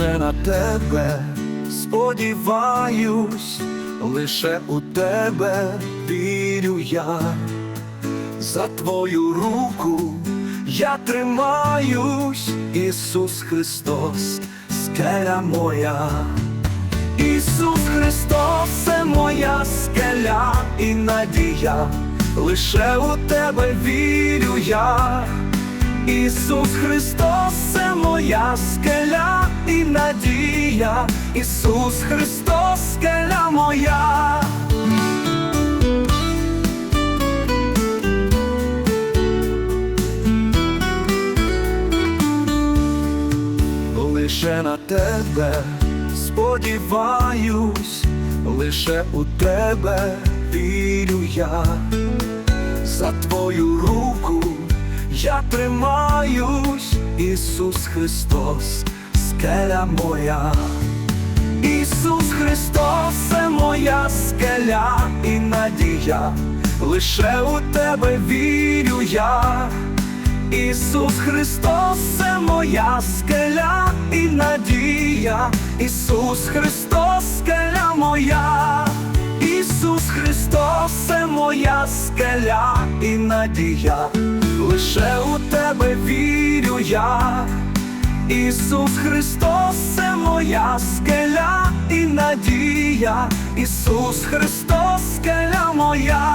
на тебе сподіваюсь, лише у тебе вірю я, за твою руку я тримаюсь, Ісус Христос, скеля моя. Ісус Христос, це моя скеля і надія, лише у тебе вірю я. Ісус Христос, це моя скеля надія, Ісус Христос, скеля моя. Лише на тебе сподіваюсь, лише у тебе вірю я, за твою руку я тримаюсь, Ісус Христос, скеля моя. Ісус Христос, це моя скеля і надія, лише у тебе вірю я. Ісус Христос, це моя скеля і надія, Ісус Христос, скеля моя, Ісус Христос, це моя скеля і надія, лише у тебе вірю я. Ісус Христос, це моя скеля і надія, Ісус Христос, скеля моя.